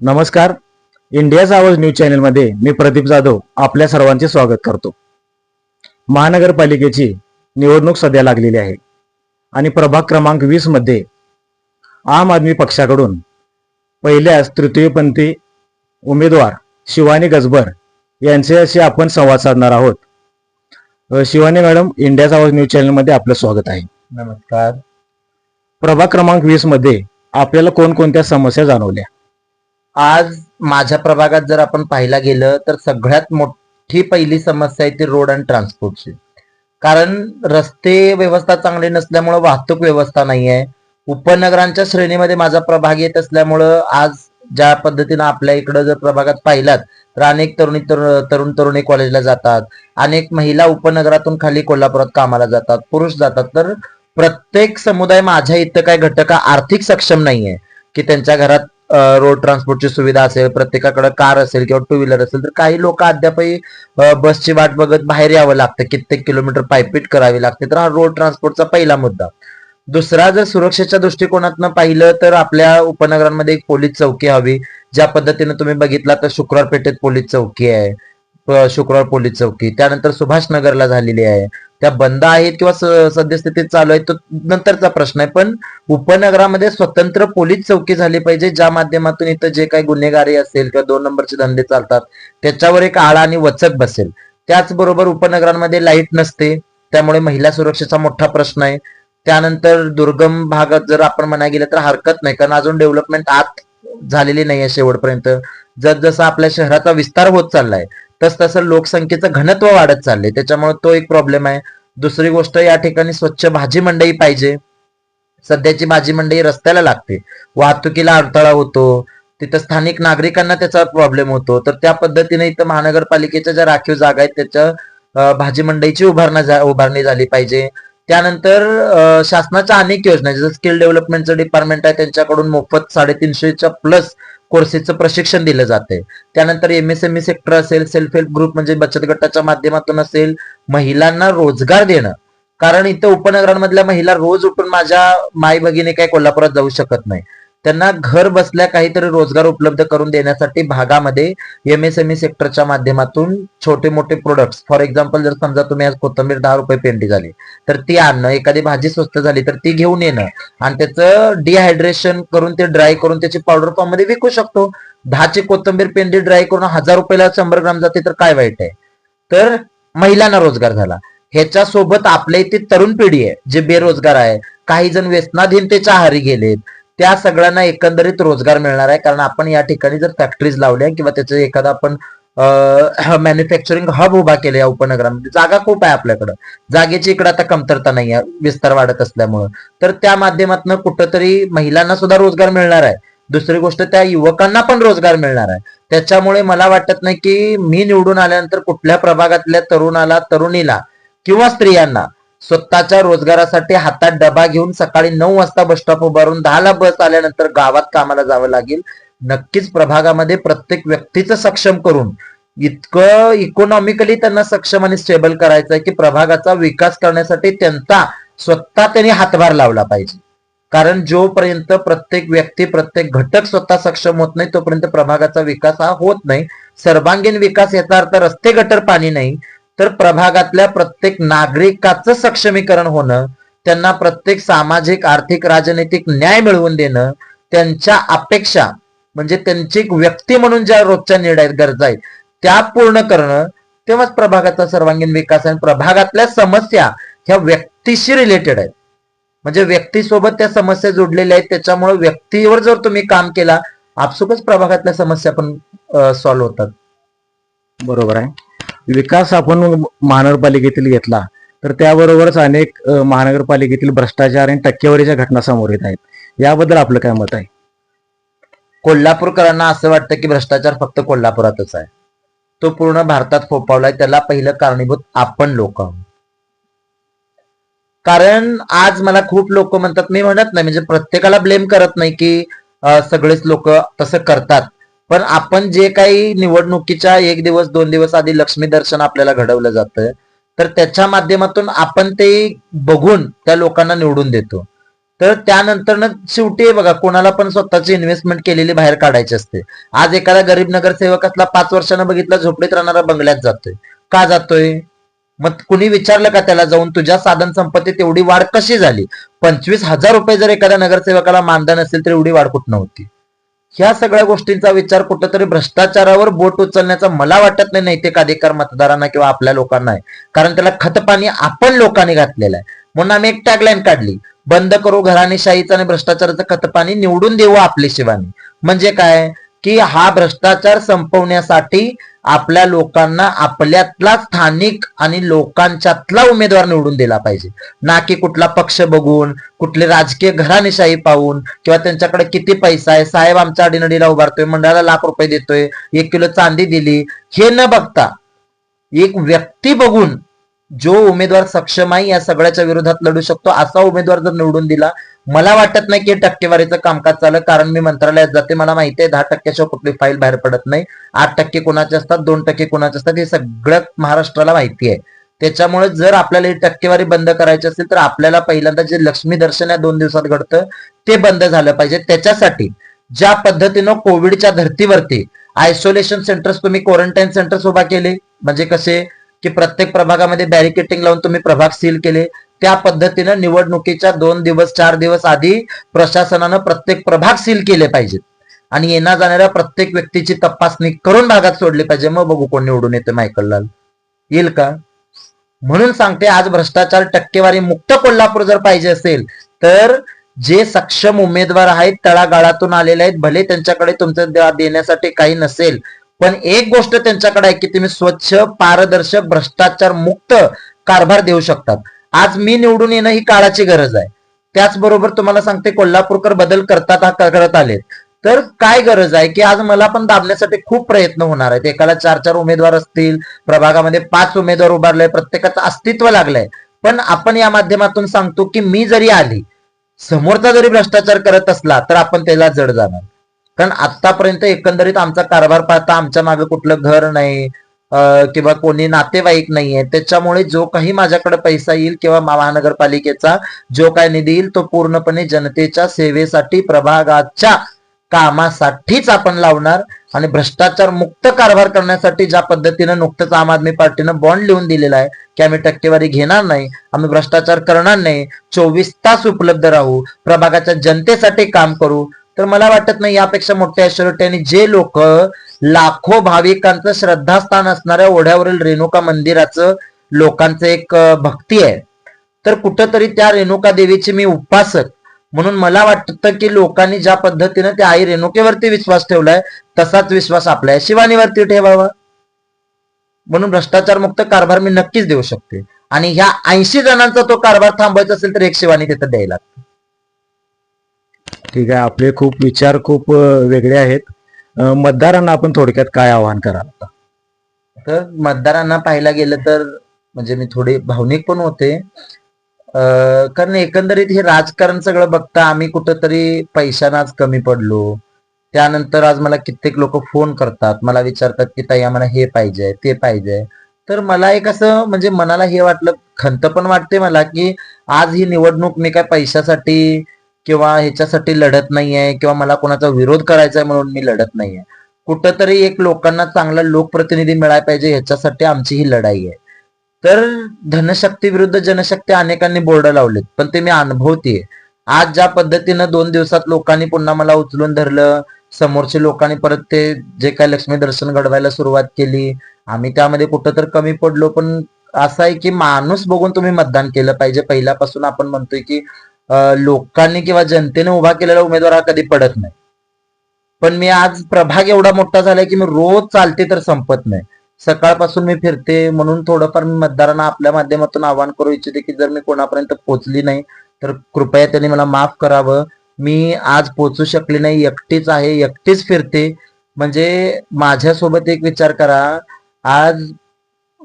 नमस्कार. इंडियाचा आवाज न्यूज चॅनलमध्ये मी प्रदीप जाधव आपल्या सर्वांचे स्वागत करतो. महानगरपालिकेची निवडणूक सध्या लागलेली आहे आणि प्रभाग क्रमांक वीसमध्ये आम आदमी पक्षाकडून पहिल्याच तृतीयपंथी उमेदवार शिवानी गजबर यांच्याशी आपण संवाद साधणार आहोत. शिवानी मॅडम इंडियाचा आवाज न्यूज चॅनलमध्ये आपलं स्वागत आहे. नमस्कार. प्रभाग क्रमांक वीसमध्ये आपल्याला कोणकोणत्या समस्या जाणवल्या? आज माझ्या प्रभागात जर आपण पाहायला गेलं तर सगळ्यात मोठी पहिली समस्या आहे ती रोड अँड ट्रान्सपोर्टची. कारण रस्ते व्यवस्था चांगली नसल्यामुळं वाहतूक व्यवस्था नाही आहे. उपनगरांच्या श्रेणीमध्ये माझा प्रभाग येत असल्यामुळं आज ज्या पद्धतीनं आपल्या इकडं जर प्रभागात पाहिलात तर अनेक तरुणी तरुण तरुण तरुणी कॉलेजला जातात. अनेक महिला उपनगरातून खाली कोल्हापुरात कामाला जातात पुरुष जातात. तर प्रत्येक समुदाय माझ्या इथं काय घटक आर्थिक सक्षम नाहीये की त्यांच्या घरात रोड ट्रान्सपोर्टची सुविधा असेल प्रत्येकाकडे कार असेल किंवा टू व्हीलर असेल तर काही लोक अद्यापही बसची वाट बघत बाहेर यावं लागतं. कित्येक किलोमीटर पायपीट करावी लागते. तर हा रोड ट्रान्सपोर्टचा पहिला मुद्दा. दुसरा जर सुरक्षेच्या दृष्टिकोनातनं पाहिलं तर आपल्या उपनगरांमध्ये एक पोलीस चौकी हवी. ज्या पद्धतीने तुम्ही बघितला तर शुक्रवार पेठेत पोलीस चौकी आहे. शुक्रवार पोलीस चौकी. त्यानंतर सुभाष नगरला झालेली आहे. त्या बंद आहेत किंवा सद्यस्थितीत चालू आहेत तो नंतरचा प्रश्न आहे. पण उपनगरामध्ये स्वतंत्र पोलीस चौकी झाली पाहिजे ज्या माध्यमातून इथं जे काही गुन्हेगारी असेल किंवा दोन नंबरचे धंदे चालतात त्याच्यावर एक आळा आणि वचक बसेल. त्याचबरोबर उपनगरांमध्ये लाइट नसते त्यामुळे महिला सुरक्षेचा मोठा प्रश्न आहे. त्यानंतर दुर्गम भागात जर आपण म्हणायला गेलं तर हरकत नाही कारण अजून डेव्हलपमेंट आत झालेली नाहीये शेवटपर्यंत. जसजसा आपल्या शहराचा विस्तार होत चाललाय तस तसं लोकसंख्येचं घनत्व वाढत चाललंय. त्याच्यामुळे तो एक प्रॉब्लेम आहे. दुसरी गोष्ट या ठिकाणी स्वच्छ भाजी मंडई पाहिजे. सध्याची भाजी मंडई रस्त्याला लागते. वाहतुकीला अडथळा होतो. तिथं स्थानिक नागरिकांना त्याचा प्रॉब्लेम होतो. तर त्या पद्धतीने इथं महानगरपालिकेच्या ज्या राखीव जागा आहेत त्याच्या भाजी मंडईची उभारणा उभारणी झाली पाहिजे. त्यानंतर शासनाच्या अनेक योजना जसं स्किल डेव्हलपमेंटचं डिपार्टमेंट आहे. त्यांच्याकडून मोफत साडेतीनशेच्या प्लस कोर्सेसचं प्रशिक्षण दिलं जाते त्यानंतर M S M E sector असेल सेल्फ हेल्प ग्रुप म्हणजे बचत गटाच्या माध्यमातून असेल महिलांना रोजगार देणं. कारण इथं उपनगरांमधल्या महिला रोज उठून माझ्या माई भगिनी काय कोल्हापुरात जाऊ शकत नाही. त्यांना घर बसल्या काहीतरी रोजगार उपलब्ध करून देण्यासाठी भागामध्ये एमएसएमई सेक्टरच्या माध्यमातून छोटे मोठे प्रोडक्ट्स फॉर एक्झाम्पल जर समजा तुम्ही आज कोथंबीर दहा रुपये पेंडी झाली तर ती आणणं एखादी भाजी स्वस्त झाली तर ती घेऊन येणं आणि त्याचं डिहायड्रेशन करून ते ड्राय करून त्याची पावडर फॉर्ममध्ये विकू शकतो. दहाची कोथंबीर पेंडी ड्राय करून हजार रुपयाला शंभर ग्राम जाते तर काय वाईट आहे? तर महिलांना रोजगार झाला. ह्याच्या सोबत आपल्या इथे तरुण पिढी आहे जे बेरोजगार आहे. काही जण व्यसनाधीनतेच्या आहारी गेलेत. त्या सगळ्यांना एकंदरीत रोजगार मिळणार आहे. कारण आपण या ठिकाणी जर फॅक्टरीज लावल्या किंवा त्याचं एखादा आपण मॅन्युफॅक्चरिंग हब उभा केले या उपनगरामध्ये जागा खूप आहे आपल्याकडं. जागेची इकडे आता कमतरता नाही आहे. विस्तार वाढत असल्यामुळं. तर त्या माध्यमातून कुठंतरी महिलांना सुद्धा रोजगार मिळणार आहे. दुसरी गोष्ट त्या युवकांना पण रोजगार मिळणार आहे. त्याच्यामुळे मला वाटत नाही की मी निवडून आल्यानंतर कुठल्या प्रभागातल्या तरुणाला तरुणीला किंवा स्त्रियांना स्वतःच्या रोजगारासाठी हातात डबा घेऊन सकाळी नऊ वाजता बस स्टॉप उभारून दहाला बस आल्यानंतर गावात कामाला जावं लागेल. नक्कीच प्रभागामध्ये प्रत्येक व्यक्तीचं सक्षम करून इतकं इकॉनॉमिकली त्यांना सक्षम आणि स्टेबल करायचं आहे की प्रभागाचा विकास करण्यासाठी त्यांचा स्वतः त्यांनी हातभार लावला पाहिजे. कारण जोपर्यंत प्रत्येक व्यक्ती प्रत्येक घटक स्वतः सक्षम होत नाही तोपर्यंत प्रभागाचा विकास हा होत नाही. सर्वांगीण विकास याचा अर्थ रस्ते गटर पाणी नाही. तर प्रभागातल्या प्रत्येक नागरिकाचं सक्षमीकरण होणं त्यांना प्रत्येक सामाजिक आर्थिक राजनैतिक न्याय मिळवून देणं त्यांच्या अपेक्षा म्हणजे त्यांची एक व्यक्ती म्हणून ज्या रोजच्या निर्णय गरजा आहेत त्या पूर्ण करणं तेव्हाच प्रभागाचा सर्वांगीण विकास आणि प्रभागातल्या समस्या ह्या व्यक्तीशी रिलेटेड आहेत. म्हणजे व्यक्तीसोबत त्या समस्या जोडलेल्या आहेत त्याच्यामुळे व्यक्तीवर जर तुम्ही काम केला आपसुकच प्रभागातल्या समस्या पण सॉल्व्ह होतात. बरोबर आहे. विकास आपण महानगरपालिकेतील घेतला तर त्याबरोबरच अनेक महानगरपालिकेतील भ्रष्टाचार आणि टक्केवारीच्या घटना समोर येत आहेत. याबद्दल आपलं काय मत आहे? कोल्हापूरकरांना असं वाटतं की भ्रष्टाचार फक्त कोल्हापुरातच आहे. तो पूर्ण भारतात फोपावलाय त्याला पहिलं कारणीभूत आपण लोक आहोत. कारण आज मला खूप लोक म्हणतात मी म्हणत नाही म्हणजे प्रत्येकाला ब्लेम करत नाही की सगळेच लोक तसं करतात. पण आपण जे काही निवडणुकीच्या एक दिवस दोन दिवस आधी लक्ष्मी दर्शन आपल्याला घडवलं जातं तर त्याच्या माध्यमातून आपण ते बघून त्या लोकांना निवडून देतो. तर त्यानंतर शेवटी बघा कोणाला पण स्वतःची इन्व्हेस्टमेंट केलेली बाहेर काढायची असते. आज एखादा गरीब नगरसेवकातला पाच वर्षानं बघितला झोपडीत राहणारा बंगल्यात जातोय. का जातोय? मग कुणी विचारलं का त्याला जाऊन तुझ्या साधन संपत्तीत एवढी वाढ कशी झाली? पंचवीस हजार रुपये जर एखाद्या नगरसेवकाला मानधन असेल तर एवढी वाढ कुठं होती? ह्या सगळ्या गोष्टींचा विचार कुठंतरी भ्रष्टाचारावर बोट उचलण्याचा मला वाटत नाही नैतिक अधिकार मतदारांना किंवा आपल्या लोकांना आहे. कारण त्याला खतपाणी आपण लोकांनी घातलेलं आहे. म्हणून आम्ही एक टॅगलाईन काढली. बंद करू घराणेशाहीचं आणि भ्रष्टाचाराचं खतपाणी निवडून देऊ आपली शिवानी. म्हणजे काय? की हा भ्रष्टाचार संपवण्यासाठी आपल्या लोकांना आपल्यातला स्थानिक आणि लोकांच्यातला उमेदवार निवडून दिला पाहिजे. ना की कुठला पक्ष बघून कुठले राजकीय घराणेशाही पाहून किंवा त्यांच्याकडे किती पैसा आहे साहेब आमच्या अडीनडीला उभारतोय मंडळाला लाख रुपये देतोय एक किलो चांदी दिली हे न बघता एक व्यक्ती बघून जो उमेदवार सक्षम आहे या सगळ्याच्या विरोधात लढू शकतो असा उमेदवार जर निवडून दिला मला वाटत नाही की टक्केवारीचं कामकाज चाललं कारण मी मंत्रालयात जाते मला माहिती आहे दहा टक्क्याशिवाय कुठली फाईल बाहेर पडत नाही. आठ टक्के कोणाचे असतात दोन टक्के कोणाचे असतात हे सगळं महाराष्ट्राला माहिती आहे. त्याच्यामुळे जर आपल्याला ही टक्केवारी बंद करायची असेल तर आपल्याला पहिल्यांदा जे लक्ष्मी दर्शन या दोन दिवसात घडतं ते बंद झालं पाहिजे. त्याच्यासाठी ज्या पद्धतीनं कोविडच्या धर्तीवरती आयसोलेशन सेंटर्स तुम्ही क्वारंटाईन सेंटर्स उभा केले म्हणजे कसे की प्रत्येक प्रभागामध्ये बॅरिकेटिंग लावून तुम्ही प्रभाग सील केले त्या पद्धतीनं निवडणुकीच्या दोन दिवस चार दिवस आधी प्रशासनानं प्रत्येक प्रभाग सील केले पाहिजेत. आणि येणार जाणाऱ्या प्रत्येक व्यक्तीची तपासणी करून भागात सोडली पाहिजे. मग बघू कोण निवडून येते मायकल लाल. येईल का? म्हणून सांगते आज भ्रष्टाचार टक्केवारी मुक्त कोल्हापूर जर पाहिजे असेल तर जे सक्षम उमेदवार आहेत तळागाळातून आलेले आहेत भले त्यांच्याकडे तुमचं देण्यासाठी काही नसेल पण एक गोष्ट त्यांच्याकडे आहे की तुम्ही स्वच्छ पारदर्शक भ्रष्टाचार मुक्त कारभार देऊ शकतात. आज मी निवडून येणं ही काळाची गरज आहे. त्याचबरोबर तुम्हाला सांगते कोल्हापूरकर बदल करतात करत आले तर काय गरज आहे की आज मला पण दाबण्यासाठी खूप प्रयत्न होणार आहेत. एकाला चार चार उमेदवार असतील प्रभागामध्ये पाच उमेदवार उभारले प्रत्येकाचं अस्तित्व लागलंय. पण आपण या माध्यमातून सांगतो की मी जरी आली समोरचा जरी भ्रष्टाचार करत असला तर आपण त्याला जड जाणार. कारण आतापर्यंत एकंदरीत आमचा कारभार पाहता आमच्या मागे कुठलं घर नाही किंवा कोणी नातेवाईक नाहीये त्याच्यामुळे जो काही माझ्याकडे पैसा येईल किंवा महानगरपालिकेचा जो काय निधी येईल तो पूर्णपणे जनतेच्या सेवेसाठी प्रभागाच्या कामासाठीच आपण लावणार आणि भ्रष्टाचार मुक्त कारभार करण्यासाठी ज्या पद्धतीनं नुकतंच आम आदमी पार्टीनं बॉन्ड लिहून दिलेला आहे की आम्ही टक्केवारी घेणार नाही आम्ही भ्रष्टाचार करणार नाही चोवीस तास उपलब्ध राहू प्रभागाच्या जनतेसाठी काम करू तर मला वाटत नाही यापेक्षा मोठ्या ऐश्वर्याने जे लोक लाखो भाविकांचं श्रद्धास्थान असणाऱ्या ओढ्यावरील रेणुका मंदिराचं लोकांचं एक भक्ती आहे. तर कुठंतरी त्या रेणुका देवीची मी उपासक. म्हणून मला वाटतं की लोकांनी ज्या पद्धतीनं त्या आई रेणुकेवरती विश्वास ठेवलाय तसाच विश्वास आपल्या. शिवानीवरती ठेवावा. म्हणून भ्रष्टाचार मुक्त कारभार मी नक्कीच देऊ शकते. आणि ह्या ऐंशी जणांचा तो कारभार थांबवायचा असेल तर एक शिवानी तिथं द्यायला लागतं. ठीक आहे आपले खूप विचार खूप वेगळे आहेत. मतदारांना आपण थोडक्यात काय आवाहन कराल तर मतदारांना पाहायला गेलं तर म्हणजे मी थोडे भावनिक पण होते. कारण एकंदरीत हे राजकारण सगळं बघता आम्ही कुठंतरी पैशानाच कमी पडलो. त्यानंतर आज मला कित्येक लोक फोन करतात. मला विचारतात की ताई आम्हाला हे पाहिजे ते पाहिजे. तर मला एक असं म्हणजे मनाला हे वाटलं खंत पण वाटते मला की आज ही निवडणूक मी काय पैशासाठी किंवा ह्याच्यासाठी लढत नाहीये किंवा मला कोणाचा विरोध करायचा आहे म्हणून मी लढत नाहीये. कुठंतरी एक लोकांना चांगला लोकप्रतिनिधी मिळायला पाहिजे ह्याच्यासाठी आमची ही लढाई आहे. तर धनशक्ती विरुद्ध जनशक्ती अनेकांनी बोर्ड लावलेत पण ते मी अनुभवतीये. आज ज्या पद्धतीनं दोन दिवसात लोकांनी पुन्हा मला उचलून धरलं समोरच्या लोकांनी परत ते जे काय लक्ष्मी दर्शन घडवायला सुरुवात केली आम्ही त्यामध्ये कुठं तर कमी पडलो पण असं आहे की माणूस बघून तुम्ही मतदान केलं पाहिजे. पहिल्यापासून आपण म्हणतोय की लोकांनी किंवा जनतेने उभा केलेला उमेदवार हा कधी पडत नाही. पण मी आज प्रभाग एवढा मोठा झालाय की मी रोज चालते तर संपत नाही. सकाळपासून मी फिरते म्हणून थोडंफार मी मतदारांना आपल्या माध्यमातून आवाहन करू इच्छिते की जर मी कोणापर्यंत पोहोचली नाही तर कृपया त्यांनी मला माफ करावं. मी आज पोचू शकले नाही एकटीच आहे एकटीच फिरते. म्हणजे माझ्यासोबत एक विचार करा आज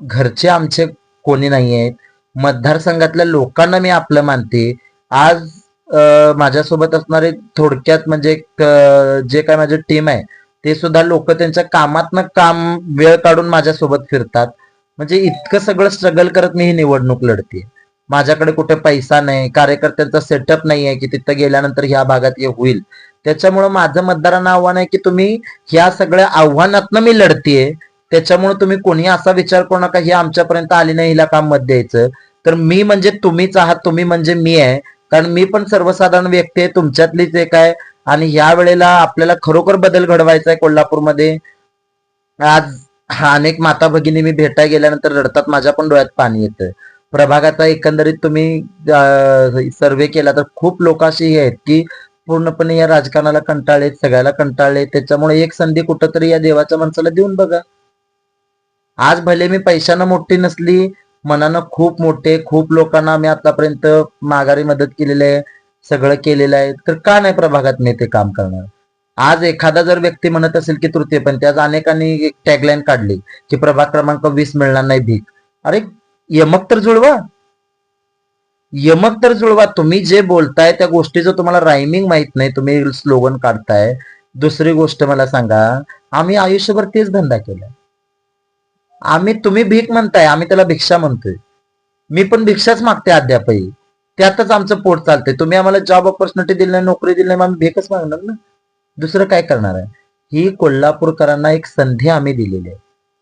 घरचे आमचे कोणी नाही आहेत मतदारसंघातल्या लोकांना मी आपलं मानते. आज माझ्यासोबत असणारे थोडक्यात म्हणजे जे काय माझी टीम आहे ते सुद्धा लोक त्यांच्या कामातनं काम वेळ काढून माझ्यासोबत फिरतात. म्हणजे इतकं सगळं स्ट्रगल करत मी ही निवडणूक लढते माझ्याकडे कुठे पैसा नाही कार्यकर्त्यांचा सेटअप नाही आहे की तिथं गेल्यानंतर ह्या भागात हे होईल. त्याच्यामुळं माझं मतदारांना आव्हान आहे की तुम्ही ह्या सगळ्या आव्हानातनं मी लढतीये. त्याच्यामुळे तुम्ही कोणी असा विचार करू नका हे आमच्यापर्यंत आली नाही हिला काम मत द्यायचं तर मी म्हणजे तुम्हीच आहात तुम्ही म्हणजे मी आहे. कारण मी पण सर्वसाधारण व्यक्ती आहे तुमच्यातलीच एक आहे. आणि ह्या वेळेला आपल्याला खरोखर बदल घडवायचा आहे कोल्हापूरमध्ये. आज अनेक माता भगिनी मी भेटाय गेल्यानंतर रडतात माझ्या पण डोळ्यात पाणी येतं प्रभागाचा एकंदरीत तुम्ही सर्वे केला तर खूप लोक अशी आहेत की पूर्णपणे या राजकारणाला कंटाळले सगळ्याला कंटाळले त्याच्यामुळे एक संधी कुठंतरी या देवाच्या माणसाला देऊन बघा. आज भले मी पैशानं मोठी नसली मनानं खूप मोठे खूप लोकांना मी आतापर्यंत माघारी मदत केलेली आहे सगळं केलेलं आहे. तर का नाही प्रभागात मी ते काम करणार? आज एखादा जर व्यक्ती म्हणत असेल की तृतीयपंथी आज अनेकांनी एक टॅगलाईन काढली की प्रभाग क्रमांक वीस मिळणार नाही भीक. अरे यमक तर जुळवा. यमक तर जुळवा. तुम्ही जे बोलताय त्या गोष्टीचं तुम्हाला रायमिंग माहीत नाही. तुम्ही स्लोगन काढताय. दुसरी गोष्ट मला सांगा आम्ही आयुष्यभर तेच धंदा केला आम्ही तुम्ही भीक म्हणताय आम्ही त्याला भिक्षा म्हणतोय. मी पण भिक्षाच मागते अद्यापही. त्यातच आमचं पोट चालतंय. तुम्ही आम्हाला जॉब ऑपॉर्च्युनिटी दिली नाही नोकरी दिली नाही मग आम्ही भीकच मागणार ना? दुसरं काय करणार आहे? ही कोल्हापूरकरांना एक संधी आम्ही दिलेली आहे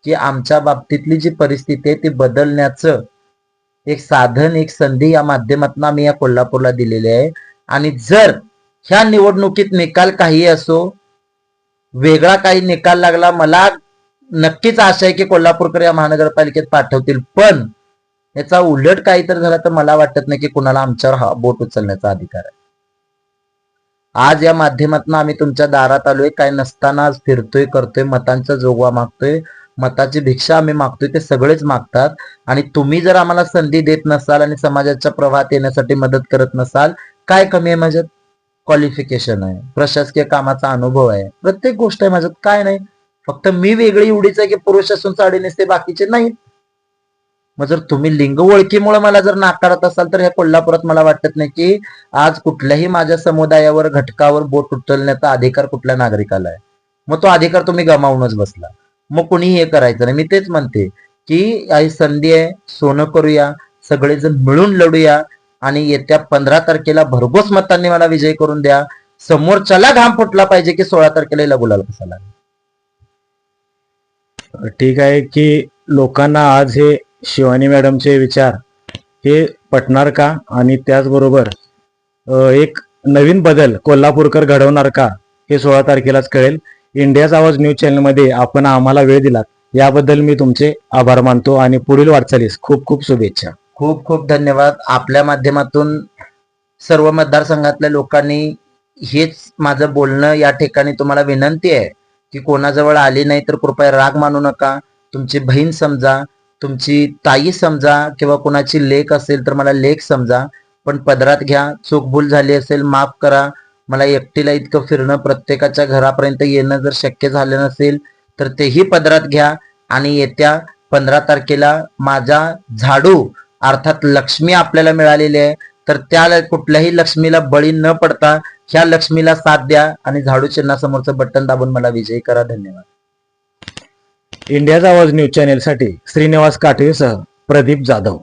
की आमच्या बाबतीतली जी परिस्थिती आहे ती बदलण्याचं एक साधन एक संधी या माध्यमातून आम्ही या कोल्हापूरला दिलेली आहे. आणि जर ह्या निवडणुकीत निकाल काही असो वेगळा काही निकाल लागला मला नक्कीच आशा आहे की कोल्हापूरकर या महानगरपालिकेत पाठवतील पण याचा उलट काही तर झाला तर मला वाटत नाही की कुणाला आमच्यावर हा बोट उचलण्याचा अधिकार आहे. आज या माध्यमातून आम्ही तुमच्या दारात आलोय काय नसताना आज फिरतोय करतोय मतांचा जोगवा मागतोय मताची भिक्षा आम्ही मागतोय ते सगळेच मागतात. आणि तुम्ही जर आम्हाला संधी देत नसाल आणि समाजाच्या प्रवाहात येण्यासाठी मदत करत नसाल काय कमी आहे माझ्यात? क्वालिफिकेशन आहे प्रशासकीय कामाचा अनुभव आहे प्रत्येक गोष्ट आहे माझ्यात काय नाही. फक्त मी वेगळी उडीच आहे की पुरुष असून साडी नेसते बाकीचे नाहीत. मग जर तुम्ही लिंग ओळखीमुळे मला जर नाकारत असाल तर ह्या कोल्हापुरात मला वाटत नाही की आज कुठल्याही माझ्या समुदायावर घटकावर बोट उचलण्याचा अधिकार कुठल्या नागरिकाला आहे. मग तो अधिकार तुम्ही गमावूनच बसला. मग कुणी हे करायचं नाही. मी तेच म्हणते की आई संधी आहे सोनं करूया सगळेजण मिळून लढूया आणि येत्या पंधरा तारखेला भरघोस मतांनी मला विजय करून द्या. समोरच्याला घाम फुटला पाहिजे की सोळा तारखेला लगुलाल कसा लागेल? ठीक आहे की लोकांना आज हे शिवानी मॅडमचे विचार हे पटणार का? आणि त्याचबरोबर एक नवीन बदल कोल्हापूरकर घडवणार का? हे सोळा तारखेलाच कळेल. इंडियाज आवाज न्यूज चॅनलमध्ये आपण आम्हाला वेळ दिलात. याबद्दल मी तुमचे आभार मानतो आणि पुढील वाटचालीस खूप खूप शुभेच्छा. खूप खूप धन्यवाद. आपल्या माध्यमातून सर्व मतदारसंघातल्या लोकांनी हेच माझं बोलणं या ठिकाणी तुम्हाला विनंती आहे. की कोणाजवळ आली नाही तर कृपया राग मानू नका. तुमची बहीण समजा तुमची ताई समजा किंवा कोणाची लेख असेल तर मला लेख समजा पण पदरात घ्या चूक भूल झाली असेल माफ करा. मला एकटीला इतकं फिरणं प्रत्येकाच्या घरापर्यंत येणं जर शक्य झालं नसेल तर तेही पदरात घ्या आणि येत्या पंधरा तारखेला माझा झाडू अर्थात लक्ष्मी आपल्याला मिळालेली आहे तर त्या कुठल्याही लक्ष्मीला बळी न पडता ह्या लक्ष्मीला साथ द्या आणि झाडू चिन्हासमोरचं बटन दाबून मला विजयी करा. धन्यवाद. इंडियाचा आवाज न्यूज चॅनेलसाठी श्रीनिवास काठेसह प्रदीप जाधव.